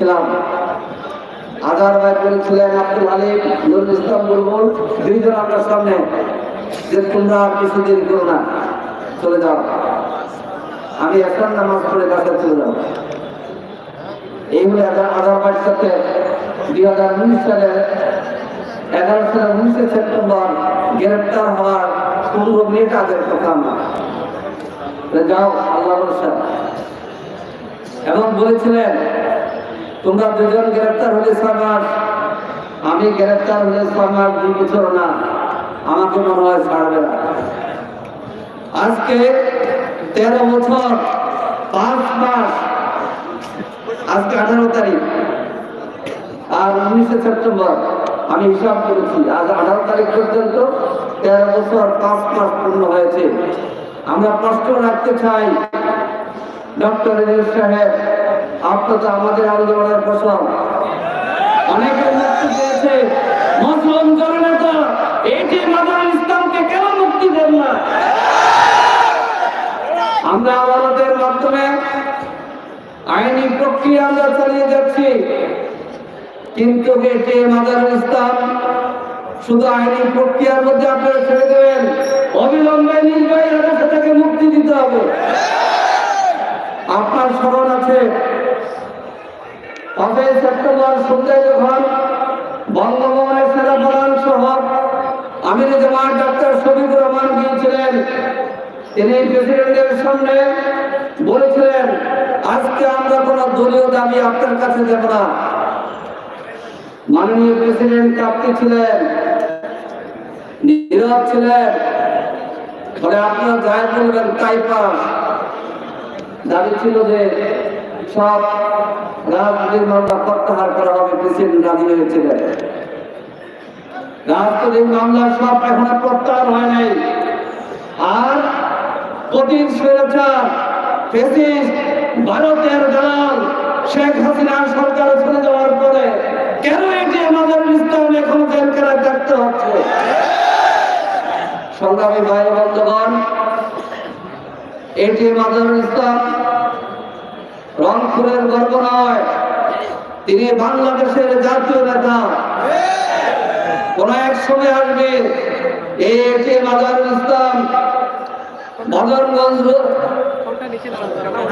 ছিলাম আধার ভাই বলেছিলেন, আব্দুল আলিম নুরুল ইসলাম বুলবুল দুইজন আপনার সামনে। যে তোমরা কিছু করো না, চলে যাও। আমি এখন নামাজ পড়ে কাছে চলে যাও এই হলো আধার ভাইয়ের সাথে দুই হাজার উনিশ সালের এগারো সালের উনিশে সেপ্টেম্বর গ্রেপ্তার হওয়ার পনেরো মিনিট আগের কথা আমার। যাও আল্লাহ এবং বলেছিলেন তোমরা দুজন গ্রেপ্তার হলে মাস আমি গ্রেপ্তার হলে মাস দুই বছর না। আমাকে মনে হয় ছাড়বে না। আজকে তেরো বছর, পাঁচ মাস, আজকে আঠারো তারিখ। আর উনিশে সেপ্টেম্বর আমি হিসাব করেছি, আজ আঠারো তারিখ পর্যন্ত তেরো বছর, পাঁচ মাস পূর্ণ হয়েছে। আমরা প্রশ্ন রাখতে চাই। ডক্টর সাহেব আপনার আমাদের আন্দোলনের ফসল অনেকে মুক্তি পেয়েছে। মুসলিম জননেতা এটি মাদার ইসলামকে কেন মুক্তি দেন না? আমরা আদালতের মাধ্যমে আইনি প্রক্রিয়া আমরা চালিয়ে যাচ্ছি। কিন্তু এটি মাদার ইসলাম শুধু আইনি প্রক্রিয়ার মধ্যে আপনারা ছেড়ে দেবেন। অবিলম্বে নির্বাহী আদালত থেকে মুক্তি দিতে হবে। আপনার স্মরণ আছে পাঁচই সেপ্টেম্বর সন্ধ্যায় যখন বঙ্গভবনের সেরা প্রধান সহ আমির জামাত ডাক্তার শফিকুর রহমান গিয়েছিলেন, তিনি প্রেসিডেন্টের সামনে বলেছিলেন, আজকে আমরা কোনো দলীয় দাবি আপনার কাছে দেব না। মাননীয় প্রেসিডেন্ট কাঁপতে ছিলেন, নীরব ছিলেন, ফলে আপনারা যাই বলবেন তাই পাস। দাবি ছিল যে সব রাজনৈতিক মামলা প্রত্যাহার করা হবে, প্রেসিডেন্ট রাজি হয়েছিলেন। মামলা সব এখনও প্রত্যাহার হয় নাই। আর কঠিন স্বৈরাচার ভারতের দালাল শেখ হাসিনা সরকার চলে যাওয়ার পরে কেন এটি আমাদের ইসলাম এখন জেলখানায় থাকতে হচ্ছে? সংগ্রামী ভাই বন্ধুগণ এটি মাজারুল ইসলাম রংপুরের গর্ব নয়। তিনি বাংলাদেশের জাতীয় নেতা। কোন এক সময় আসবে এই এটি মাজারুল ইসলাম।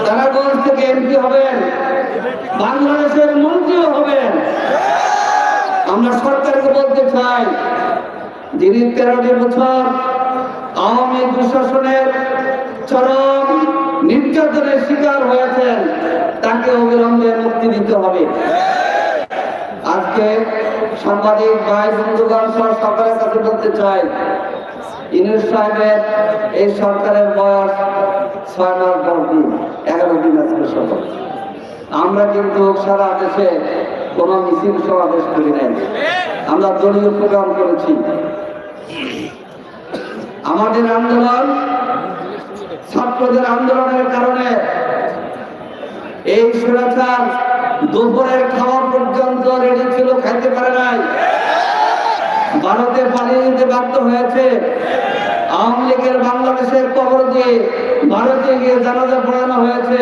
তারাগঞ্জ থেকে এমপি হবেন। বাংলাদেশের মন্ত্রীও হবেন। আমরা সরকারকে বলতে চাই, যিনি তেরোটি বছর আওয়ামী দুঃশাসনের চরম নির্যাতনের শিকার হয়েছেন, তাকে অবিলম্বে মুক্তি দিতে হবে। আজকে সাংবাদিক ভাই বন্ধুগণ সহ সরকারের কাছে বলতে চাই, ইনুস সাহেবের এই সরকারের বয়স ছয় মাস দশ দিন এগারো দিন আজকে সফল। আমরা কিন্তু সারা দেশে কোনো মিছিল সমাবেশ করি নাই। আমরা দলীয় প্রোগ্রাম করেছি। আমাদের আন্দোলন ছাত্রদের আন্দোলনের কারণে এই সুরাচার দুপুরের খাওয়া পর্যন্ত রেডি ছিল, খাইতে পারে নাই। ভারতে পালিয়ে যেতে বাধ্য হয়েছে। আওয়ামী লীগের বাংলাদেশের কবর দিয়ে ভারতে গিয়ে জানাজা পড়ানো হয়েছে।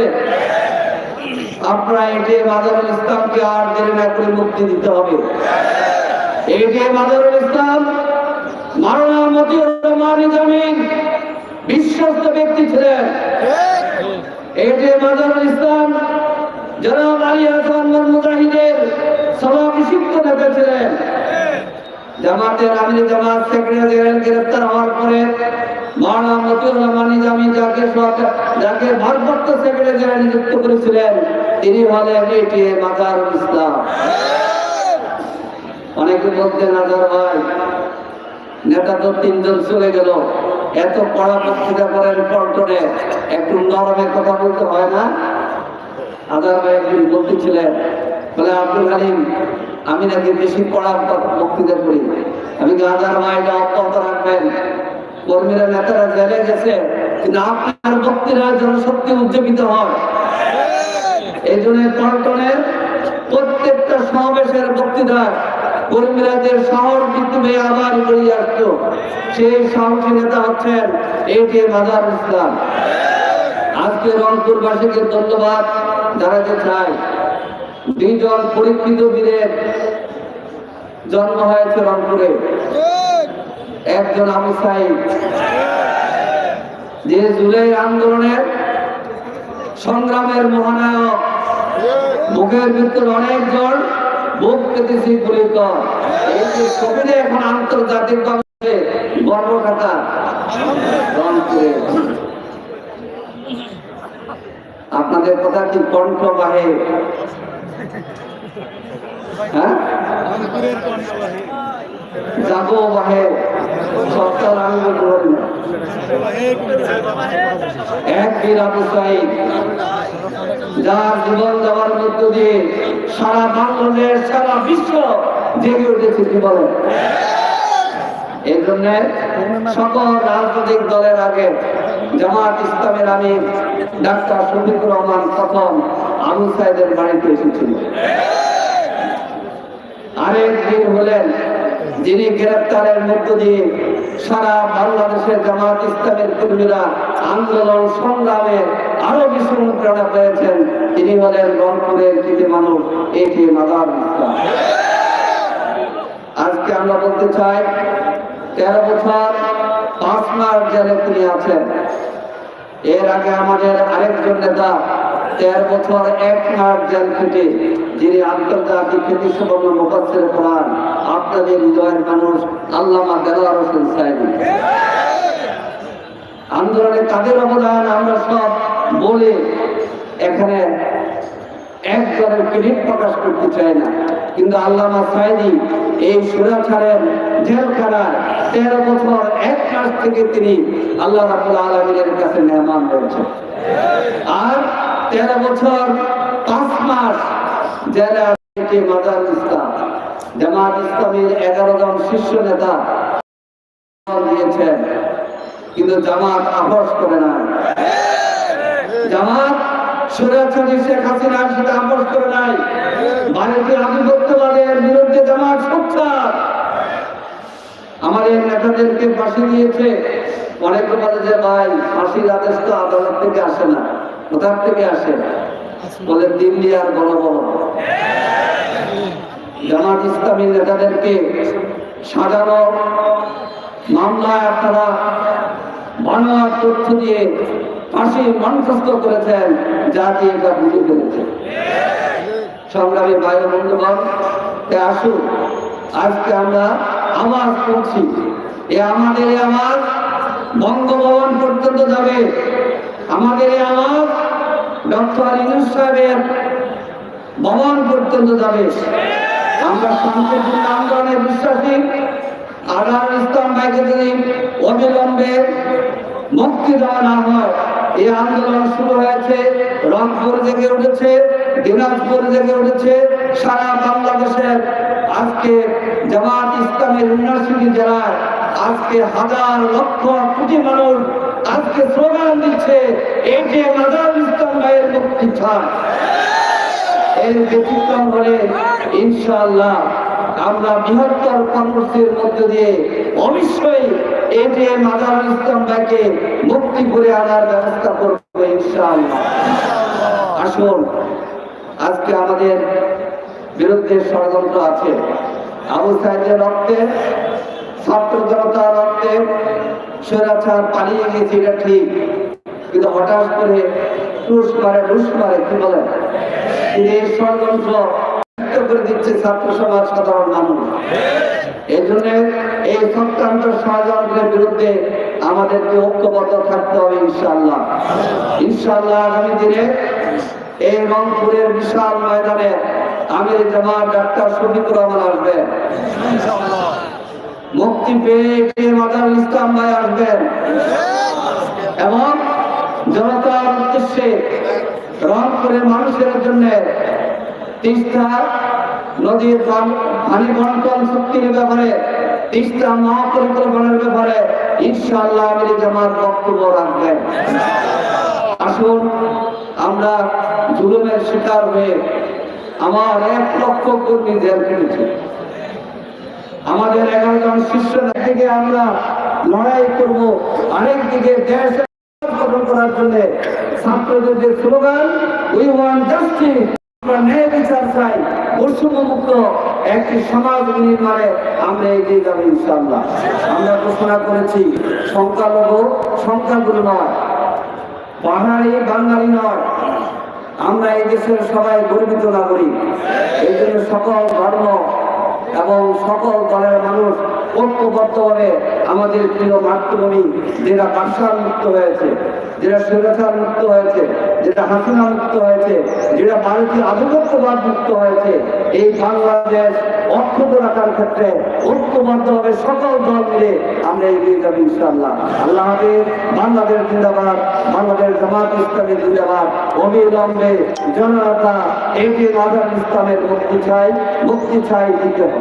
আপনারা এটি মাজারুল ইসলামকে আর দেরি না করে মুক্তি দিতে হবে। এটি মাজারুল ইসলাম মারণা মতিউর রহমান জামিন বিশ্বস্ত ব্যক্তি ছিলেন। এটি মাজারুল ইসলাম, জনাব আলী হাসান মুজাহিদের সভাভিষিক্ত নেতা ছিলেন। জামাতের আমির জামাত সেক্রেটারি জেনারেল গ্রেফতার হওয়ার পরে মাওলানা মতিউর রহমান নিজামী যাকে যাকে ভারপ্রাপ্ত সেক্রেটারি নিযুক্ত করেছিলেন, তিনি হলেন এটি মাজারুল ইসলাম। অনেকে বলতে নাজার ভাই নেতা তো তিনজন চলে গেল। এত কড়া বক্তৃতা করেন পল্টনে একটু নরমে কথা বলতে হয় না? আদার ভাই একদিন বলতেছিলেন বলে, আব্দুল হালিম, আমি নাকি বেশি কড়া বক্তৃতা করি। আমি গাঁদার ভাইটা অব্যাহত রাখবেন? কর্মীরা, নেতারা জেলে গেছে, কিন্তু আপনার বক্তৃতার জনশক্তি উজ্জীবিত হয়। এই জন্য পল্টনের প্রত্যেকটা সমাবেশের বক্তৃতা কর্মীরা যে শহর আসতো সেই সাহসী নেতা হচ্ছেন এই যে মাজার ইসলাম। আজকে রংপুরবাসীকে ধন্যবাদ জানাতে চাই। দুইজন পরীক্ষিত বীরের জন্ম হয়েছে রংপুরে। একজন সাইদ। যে জুলাই আন্দোলনের সংগ্রামের মহানায়ক। মুখের ভিতর অনেকজন বুক পেতেছি গুলিকর এই যে ছবিতে এখন আন্তর্জাতিক গর্বখাতা রংপুরে আপনাদের কথা কি কণ্ঠ বাহে? হ্যাঁ? যাব বাহে। সরকার আমি এক বীর আবু সাইদ। যার জীবন দেওয়ার মধ্য দিয়ে সারা বাংলাদেশ, সারা বিশ্ব জেগে উঠেছে কি বলে? এই জন্য সকল রাজনৈতিক দলের আগে জামাত ইসলামের আমি ডাক্তার শফিকুর রহমান প্রথম আবু সাইদের বাড়িতে এসেছিল। আরেক বীর হলেন যিনি গ্রেপ্তারের মধ্য দিয়ে সারা বাংলাদেশের জামাত ইসলামের কর্মীরা আন্দোলন সংগ্রামে আরও বেশি অনুপ্রেরণা পেয়েছেন। তিনি হলেন রংপুরের কৃতি মানুষ এটি মাদার আজকে আমরা বলতে চাই, তেরো বছর, পাঁচ মাস জেলে তিনি আছেন। এর আগে আমাদের আরেকজন নেতা তেরো বছর, এক মাস জেল খেটে, যিনি আন্তর্জাতিক খ্যাতি সুবর্ণ মুখস্থের কোরআন, আপনাদের হৃদয়ের মানুষ আল্লামা দেলার হোসেন সাহেব। আন্দোলনে তাদের অবদান আমরা সব বলে এখানে একজনের ক্রেডিট প্রকাশ করতে চাই না। কিন্তু আল্লামা সাইদি এই সুরাছাড়ের জেলখানায় তেরো বছর এক মাস থেকে তিনি আল্লাহ রাবুল আলমীর কাছে মেহমান হয়েছেন আর তেরো বছর পাঁচ মাস জেলে মাজার ইসলাম। জামাত ইসলামের এগারো জন শীর্ষ নেতা দিয়েছেন। কিন্তু জামাত আপোষ করে না জামাত সুরাচারী শেখ হাসিনার সাথে আপোষ করে নাই, ভারতীয় আধিপত্যবাদের বিরুদ্ধে জামাত সোচ্চার আমাদের নেতাদেরকে ফাঁসি দিয়েছে। অনেকে বলে যে ভাই, ফাঁসির আদেশ তো আদালত থেকে আসে না। কোথার থেকে আসে? বলে দিল্লি আর বড় বড়। জামাত ইসলামী নেতাদেরকে সাজানো মামলায় আপনারা বানোয়ার তথ্য দিয়ে ফাঁসি মনস্থ করেছেন জাতি এটা বুঝে ফেলেছে সংগ্রামী বায়ু বন্ধুগণ আসুন। আজকে আমরা আওয়াজ করছি এ আমাদের আওয়াজ বঙ্গভবন পর্যন্ত যাবে। আমাদের আওয়াজ ডক্টর ইনুস সাহেবের ভবন পর্যন্ত যাবে। আমরা শান্তিপূর্ণ আন্দোলনে বিশ্বাসী। আগাম ইসলাম ভাইকে যদি অবিলম্বে মুক্তি দেওয়া না হয়। এই আন্দোলন শুরু হয়েছে, রংপুর জেগে উঠেছে, দিনাজপুর জেগে উঠেছে, সারা বাংলাদেশের আজকে জামাত ইসলামের ইউনিভার্সিটি জেলায় আজকে হাজার লক্ষ কোটি মানুষ আজকে স্লোগান দিচ্ছে এই যে মাজার ইসলাম ভাইয়ের মুক্তি চায় এর ব্যতিক্রম হলে ইনশাআল্লাহ আমরা বৃহত্তর কর্মসূচির মধ্য দিয়ে অবশ্যই এই যে মাজার ইসলাম ভাইকে মুক্তি করে আনার ব্যবস্থা করব ইনশাআল্লাহ। আসুন, আজকে আমাদের বিরুদ্ধে ষড়যন্ত্র আছে। আবু সাহেবের রক্তে, ছাত্র জনতার রক্তে স্বৈরাচার পালিয়ে গেছে, এটা ঠিক। কিন্তু হঠাৎ করে টুস মারে ডুস মারে, কি বলেন? এই ষড়যন্ত্র করে দিচ্ছে ছাত্র সমাজ সাধারণ মানুষ। এই জন্য এই সত্যান্ত ষড়যন্ত্রের বিরুদ্ধে আমাদেরকে ঐক্যবদ্ধ থাকতে হবে ইনশাআল্লাহ। ইনশাআল্লাহ আগামী দিনে এই রংপুরের বিশাল ময়দানে আমির জামাত ডাক্তার শফিকুর রহমান আসবেন মুক্তি পেয়ে মাদার ইসলাম ভাই আসবেন? এবং জনতার উদ্দেশ্যে রংপুরের মানুষের জন্য তিস্তা নদীর পানি বন্টন চুক্তির ব্যাপারে, তিস্তা মহাপরিকল্পনার ব্যাপারে ইনশাআল্লাহ আমির জামাত বক্তব্য রাখবেন। আসুন, আমরা জুলুমের শিকার হয়ে আমার এক লক্ষ কর্মী জেল খেটেছি। আমাদের এগারো জন শিষ্য দিকে আমরা লড়াই করব আরেক দিকে দেশ গঠন করার জন্য ছাত্রদের যে স্লোগান উই ওয়ান্ট জাস্টিস আমরা ন্যায় বিচার চাই, বৈষম্যমুক্ত একটি সমাজ নির্মাণে আমরা এগিয়ে যাব ইনশাআল্লাহ। আমরা ঘোষণা করেছি, সংখ্যালঘু সংখ্যাগুলো নয় পাহাড়ি বাঙালি নয়। আমরা এই দেশের সবাই গর্বিত নাগরিক। এই জন্য সকল ধর্ম এবং সকল দলের মানুষ ঐক্যবদ্ধভাবে আমাদের প্রিয় মাতৃভূমি, যেটা বাদশাহ মুক্ত হয়েছে। যেটা সুরেখার মুক্ত হয়েছে, যেটা হাসিনা মুক্ত হয়েছে, যেটা ভারতীয় আধিপত্যবাদ মুক্ত হয়েছে, এই বাংলাদেশ অক্ষত রাখার ক্ষেত্রে ঐক্যবদ্ধভাবে সকল দল মিলে আমরা এগিয়ে যাব ইনশাআল্লাহ। আল্লাহ হাফিজ, বাংলাদেশ জিন্দাবাদ, বাংলাদেশ জামাত ইসলামী জিন্দাবাদ। অবিলম্বে জনতা এই যে আজাদ ইসলামের মুক্তি চাই মুক্তি চাই দিতে হবে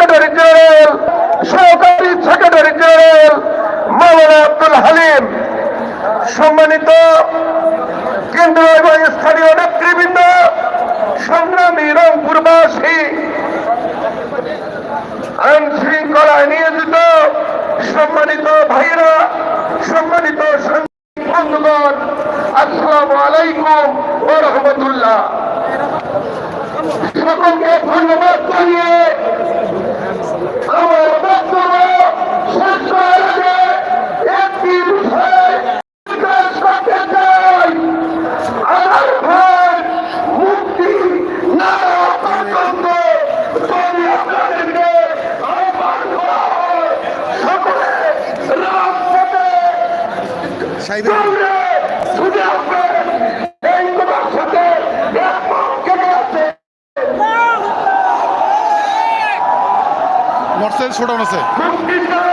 সেক্রেটারি জেনারেল, সহকারী সেক্রেটারি জেনারেল মাওলানা আব্দুল হালিম। সম্মানিত কেন্দ্র এবং স্থানীয় নেতৃবৃন্দ, সংগ্রামী রংপুরবাসী আইন শৃঙ্খলায় নিয়োজিত সম্মানিত ভাইরা সম্মানিত বন্ধুগণ, আসসালামু আলাইকুম ওয়া রাহমাতুল্লাহ। সকলকে ধন্যবাদ জানিয়ে আমার বক্তব্য শেষ করার আগে একটি বিষয় বিকাশ করতে চাই আমার ভাই মুক্তি না হওয়া পর্যন্ত যদি আপনাদেরকে আহ্বান করা হয় সকলে রাজপথে দৌড়ে ছুটে আসবেন এই তোমার সাথে একমত কেটে আছে মোটরসাইকেল আছে।